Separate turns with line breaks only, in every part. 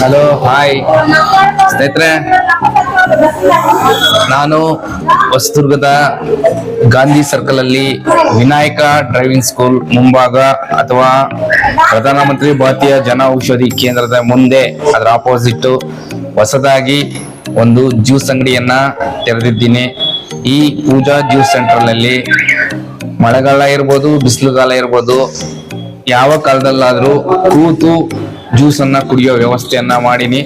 Hello, hi. ಸ್ನೇಹಿತರೆ, ನಾನು ಹೊಸದುರ್ಗದ Gandhi circle ಅಲ್ಲಿ ವಿನಾಯಕ ಡ್ರೈವಿಂಗ್ ಸ್ಕೂಲ್ ಮುಂಭಾಗ ಅಥವಾ ಪ್ರಧಾನಮಂತ್ರಿ ಭಾರತೀಯ ಜನ ಔಷಧಿ ಕೇಂದ್ರದ ಮುಂದೆ, ಅದರ ಆಪೋಸಿಟ್ ಹೊಸದಾಗಿ ಒಂದು ಜ್ಯೂಸ್ ಅಂಗಡಿಯನ್ನ ತೆರೆದಿದ್ದೀನಿ. ಈ ಪೂಜಾ ಜ್ಯೂಸ್ ಸೆಂಟರ್ನಲ್ಲಿ ಮಳೆಗಾಲ ಇರ್ಬೋದು, ಬಿಸಿಲುಗಾಲ ಇರ್ಬೋದು, ಯಾವ ಕಾಲದಲ್ಲಾದ್ರೂ ಕೂತು ಜ್ಯೂಸ್ ಅನ್ನ ಕುಡಿಯೋ ವ್ಯವಸ್ಥೆಯನ್ನ ಮಾಡೀನಿ.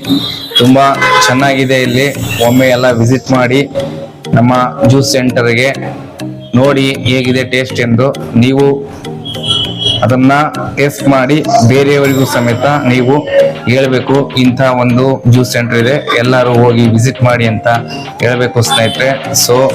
ತುಂಬಾ ಚೆನ್ನಾಗಿದೆ ಇಲ್ಲಿ. ಒಮ್ಮೆ ಎಲ್ಲ ವಿಸಿಟ್ ಮಾಡಿ ನಮ್ಮ ಜ್ಯೂಸ್ ಸೆಂಟರ್ಗೆ ನೋಡಿ ಹೇಗಿದೆ ಟೇಸ್ಟ್ ಎಂದು. ನೀವು ಅದನ್ನ ಟೇಸ್ಟ್ ಮಾಡಿ ಬೇರೆಯವರಿಗೂ ಸಮೇತ ನೀವು ಹೇಳಬೇಕು. ಇಂಥ ಒಂದು ಜ್ಯೂಸ್ ಸೆಂಟರ್ ಇದೆ. ಎಲ್ಲರೂ ಹೋಗಿ ವಿಸಿಟ್ ಮಾಡಿ ಅಂತ ಹೇಳಬೇಕು ಸ್ನೇಹಿತರೆ. ಸೊ